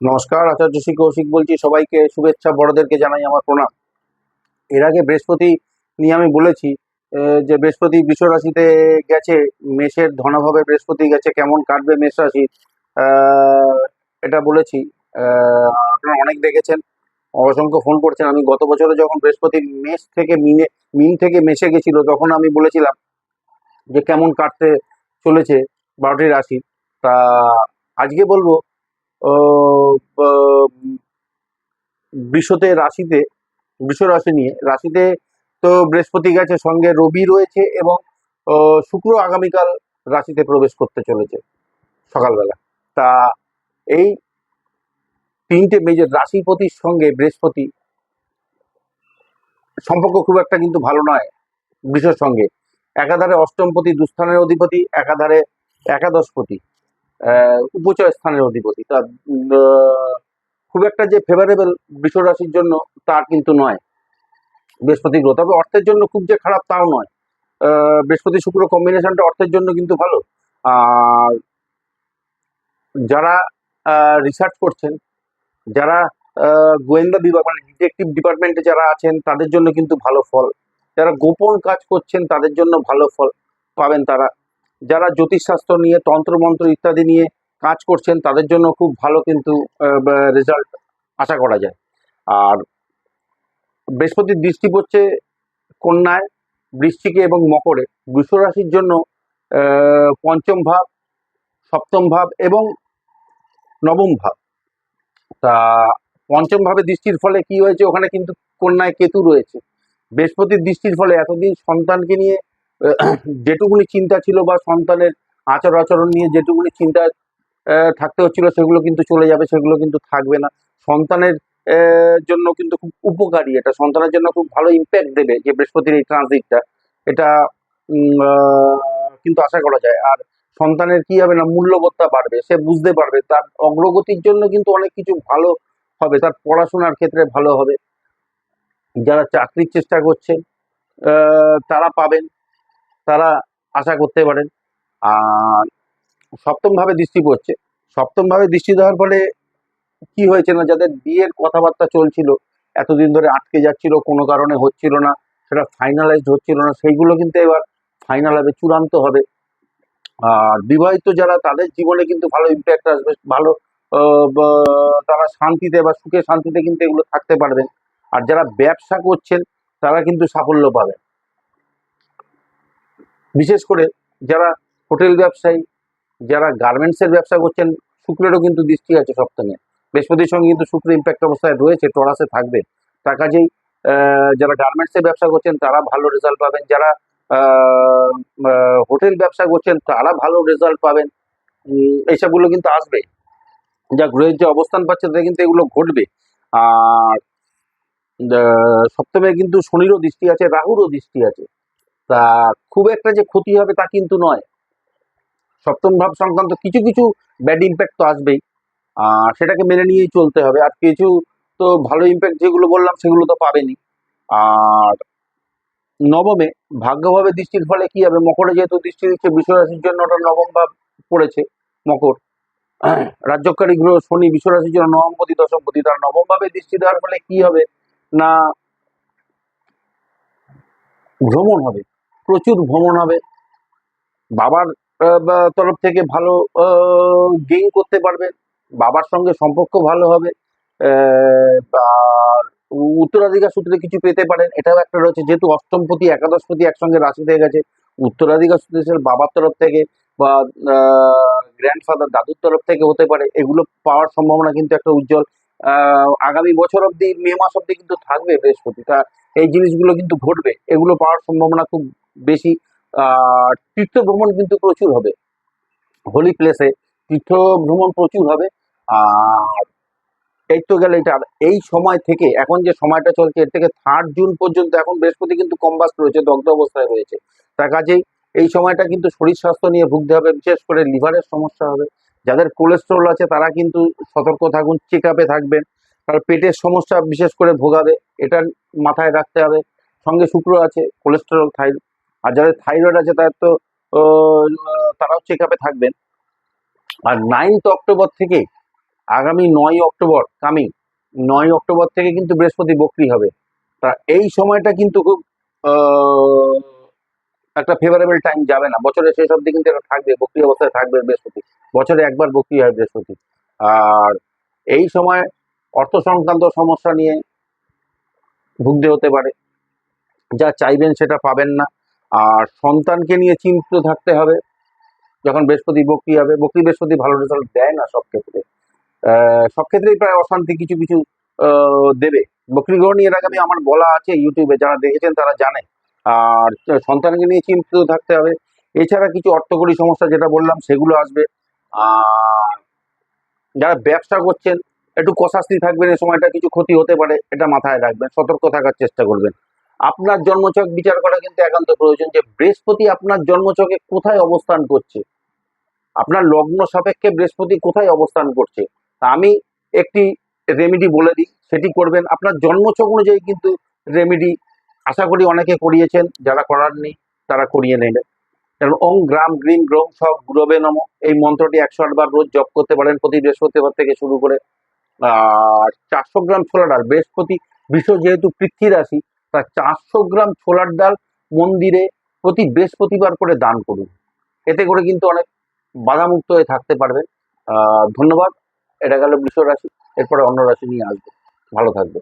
নমস্কার, আচার্য শ্রী কৌশিক বলছি। সবাইকে শুভেচ্ছা, বড়দেরকে জানাই আমার প্রণাম। এর আগে বৃহস্পতি নিয়ে আমি বলেছি যে বৃহস্পতি বিশ্ব রাশিতে গেছে, মেষের ধনভাবে বৃহস্পতি গেছে, কেমন কাটবে মেষ রাশি? এটা বলেছি। আপনারা অনেক দেখেছেন, অসংখ্য ফোন করছেন। আমি গত বছরে যখন বৃহস্পতি মেষ থেকে মিনে, মিন থেকে মেষে গেছিল, তখন আমি বলেছিলাম যে কেমন কাটতে চলেছে বারোটি রাশি। তা আজকে বলব বৃষতে রাশিতে, বৃষ রাশি নিয়ে, রাশিতে তো বৃহস্পতি গেছে, সঙ্গে রবি রয়েছে এবং শুক্র আগামীকাল রাশিতে প্রবেশ করতে চলেছে সকালবেলা। তা এই তিনটে মেজর রাশিপতির সঙ্গে বৃহস্পতি সম্পর্ক খুব একটা কিন্তু ভালো নয় বৃষর সঙ্গে। একাধারে অষ্টমপতি দুস্থানের অধিপতি, একাধারে একাদশপতি। উপচয় স্থানের অধিপতি। তা খুব একটা যে ফেভারেবল রাশির জন্য তা কিন্তু নয়। বৃহস্পতি গ্রহ। তবে অর্থের জন্য খুব যে খারাপ তাও নয়। বৃহস্পতি শুক্র কম্বিনেশনটা অর্থের জন্য কিন্তু ভালো। আর যারা রিসার্চ করছেন, যারা গোয়েন্দা বিভাগ মানে ডিটেকটিভ ডিপার্টমেন্টে যারা আছেন, তাদের জন্য কিন্তু ভালো ফল। যারা গোপন কাজ করছেন, তাদের জন্য ভালো ফল পাবেন তারা। যারা জ্যোতিষশাস্ত্র নিয়ে, তন্ত্রমন্ত্র ইত্যাদি নিয়ে কাজ করছেন, তাদের জন্য খুব ভালো কিন্তু রেজাল্ট আশা করা যায়। আর বৃহস্পতির দৃষ্টি পড়ছে কন্যায় বৃষ্টিকে এবং মকরে। রাশির জন্য পঞ্চম ভাব, সপ্তম ভাব এবং নবম ভাব। তা পঞ্চম ভাবে দৃষ্টির ফলে কি হয়েছে? ওখানে কিন্তু কন্যায় কেতু রয়েছে। বৃহস্পতির দৃষ্টির ফলে এতদিন সন্তানকে নিয়ে যেটুকুনি চিন্তা ছিল বা সন্তানের আচার আচরণ নিয়ে যেটুকুনি চিন্তা থাকতে হচ্ছিল সেগুলো কিন্তু চলে যাবে সেগুলো কিন্তু থাকবে না। সন্তানের জন্য কিন্তু খুব উপকারী এটা। সন্তানের জন্য খুব ভালো ইম্প্যাক্ট দেবে যে বৃহস্পতির এই ট্রানজিটটা এটা কিন্তু আশা করা যায়। আর সন্তানের কি হবে না মূল্যবোধটা বাড়বে সে বুঝতে পারবে। তার অগ্রগতির জন্য কিন্তু অনেক কিছু ভালো হবে তার পড়াশোনার ক্ষেত্রে ভালো হবে। যারা চাকরির চেষ্টা করছেন আহ, তারা পাবেন। তারা আশা করতে পারেন। আর সপ্তম ভাবে দৃষ্টি পড়ছে। সপ্তম ভাবে দৃষ্টি দেওয়ার ফলে কি হয়েছে না, যাদের বিয়ের কথাবার্তা চলছিল, এতদিন ধরে আটকে যাচ্ছিল, কোনো কারণে হচ্ছিল না, সেটা ফাইনালাইজড হচ্ছিল না, সেইগুলো কিন্তু এবার ফাইনাল হবে, চূড়ান্ত হবে। আর বিবাহিত যারা, তাদের জীবনে কিন্তু ভালো ইম্প্যাক্ট আসবে, ভালো তারা শান্তিতে বা সুখে শান্তিতে কিন্তু এগুলো থাকতে পারবেন। আর যারা ব্যবসা করছেন, তারা কিন্তু সাফল্য পাবেন। বিশেষ করে যারা হোটেল ব্যবসায়ী, যারা গার্মেন্টসের ব্যবসা করছেন, শুক্রেরও কিন্তু দৃষ্টি আছে সপ্তমে বৃহস্পতির সঙ্গে কিন্তু শুক্র ইম্প্যাক্ট অবস্থায় রয়েছে, টরাসে থাকবে। তার কাজেই যারা গার্মেন্টসের ব্যবসা করছেন, তারা ভালো রেজাল্ট পাবেন। যারা হোটেল ব্যবসা করছেন, তারা ভালো রেজাল্ট পাবেন। এইসবগুলো কিন্তু আসবে। যা গ্রহের যে অবস্থান পাচ্ছে, তাতে কিন্তু এগুলো ঘটবে। আর সপ্তমে কিন্তু শনিরও দৃষ্টি আছে, রাহুরও দৃষ্টি আছে। তা খুব একটা যে ক্ষতি হবে তা কিন্তু নয়। সপ্তম ভাব সংক্রান্ত কিছু কিছু ব্যাড ইম্প্যাক্ট তো আসবেই। আর সেটাকে মেনে নিয়েই চলতে হবে। আর কিছু তো ভালো ইম্প্যাক্ট যেগুলো বললাম সেগুলো তো পাবেনি আর নবমে ভাগ্যভাবে দৃষ্টির ফলে কি হবে? মকরে যেহেতু দৃষ্টি দিচ্ছে, বিশ্বরাশির জন্য ওটা নবম ভাব পড়েছে, মকর। রাজ্যকারী গ্রহ শনি বিশ্বরাশির জন্য নবম নবমপতি দশমপতি তার নবম ভাবে দৃষ্টি দেওয়ার ফলে কি হবে? না, ভ্রমণ হবে। প্রচুর ভ্রমণ হবে। বাবার তরফ থেকে ভালো গেইন করতে পারবেন বাবার সঙ্গে সম্পর্ক ভালো হবে। আর উত্তরাধিকার সূত্রে কিছু পেতে পারেন। এটাও একটা রয়েছে। যেহেতু অষ্টমপতি একাদশপতি একসঙ্গে রাশি হয়ে গেছে, উত্তরাধিকার সূত্রে বাবার তরফ থেকে বা গ্র্যান্ডফাদার দাদুর তরফ থেকে হতে পারে। এগুলো পাওয়ার সম্ভাবনা কিন্তু একটা উজ্জ্বল। আগামী বছর অব্দি মে মাস অব্দি কিন্তু থাকবে বৃহস্পতি। তা, এই জিনিসগুলো কিন্তু ঘটবে। এগুলো পাওয়ার সম্ভাবনা খুব বেশি তীর্থ ভ্রমণ কিন্তু প্রচুর হবে। হোলি প্লেসে তীর্থ ভ্রমণ প্রচুর হবে। আর এই তো গেলে এটা। এই সময় থেকে, এখন যে সময়টা চলছে, এর থেকে থার্ড জুন পর্যন্ত এখন বৃহস্পতি কিন্তু কম্বাস্ট রয়েছে, দগ্ধ অবস্থায় রয়েছে। তার কাজেই এই সময়টা কিন্তু শরীর স্বাস্থ্য নিয়ে ভুগতে হবে, বিশেষ করে লিভারের সমস্যা হবে। যাদের কোলেস্ট্রল আছে, তারা কিন্তু সতর্ক থাকুন চেক আপে থাকবেন। তার পেটের সমস্যা বিশেষ করে ভোগাবে, এটা মাথায় রাখতে হবে। সঙ্গে শুক্র আছে কোলেস্টেরল থাই আর যাদের থাইরয়েড আছে তাদের তো তারাও চেক আপে থাকবেন। আর নাইনথ অক্টোবর থেকে আগামী নয় অক্টোবর কামিং নয় অক্টোবর থেকে কিন্তু বৃহস্পতি বক্রি হবে। তা এই সময়টা কিন্তু খুব একটা ফেভারেবল টাইম যাবে না। বছরের শেষ অবধি কিন্তু এটা থাকবে, বক্রি অবস্থায় থাকবে বৃহস্পতি। বছরে একবার বক্রি হয় বৃহস্পতি। আর এই সময় অর্থ সংক্রান্ত সমস্যা নিয়ে ভুগতে হতে পারে। যা চাইবেন সেটা পাবেন না। আর সন্তানকে নিয়ে চিন্তিত থাকতে হবে। যখন বৃহস্পতি বক্রি হবে, বক্রি বৃহস্পতি ভালো রেজাল্ট দেয় না সব ক্ষেত্রে। সব ক্ষেত্রেই প্রায় অশান্তি কিছু কিছু দেবে। বক্রি নিয়ে এর আগে আমি আমার বলা আছে ইউটিউবে, যারা দেখেছেন তারা জানে। আর সন্তানকে নিয়ে চিন্তিত থাকতে হবে। এছাড়া কিছু অর্থকরী সমস্যা যেটা বললাম, সেগুলো আসবে। আর যারা ব্যবসা করছেন, একটু কষাস্তি থাকবেন এই সময়টা কিছু ক্ষতি হতে পারে, এটা মাথায় রাখবেন, সতর্ক থাকার চেষ্টা করবেন। আপনার জন্মচক বিচার করা কিন্তু একান্ত প্রয়োজন যে বৃহস্পতি আপনার জন্মচকে কোথায় অবস্থান করছে। আপনার লগ্ন সাপেক্ষে বৃহস্পতি কোথায় অবস্থান করছে। তা আমি একটি রেমেডি বলে দিই, সেটি করবেন। আপনার জন্মচক অনুযায়ী কিন্তু রেমেডি আশা করি অনেকে করিয়েছেন, যারা করাননি তারা করিয়ে নেবেন। কারণ ওং গ্রাম গ্রিন গ্রোম সব গুরবে নম। এই মন্ত্রটি একশো আটবার রোজ জপ করতে পারেন প্রতি বৃহস্পতিবার থেকে শুরু করে আর চারশো গ্রাম ছোলার ডাল। বৃহস্পতি, বিশ্ব যেহেতু পৃথ্বী রাশি তা চারশো গ্রাম ছোলার ডাল মন্দিরে প্রতি বৃহস্পতিবার করে দান করুন। এতে করে কিন্তু অনেক বাধামুক্ত হয়ে থাকতে পারবেন। ধন্যবাদ। এটা গেল বৃষ রাশি, এরপরে অন্য রাশি নিয়ে আসবে। ভালো থাকবে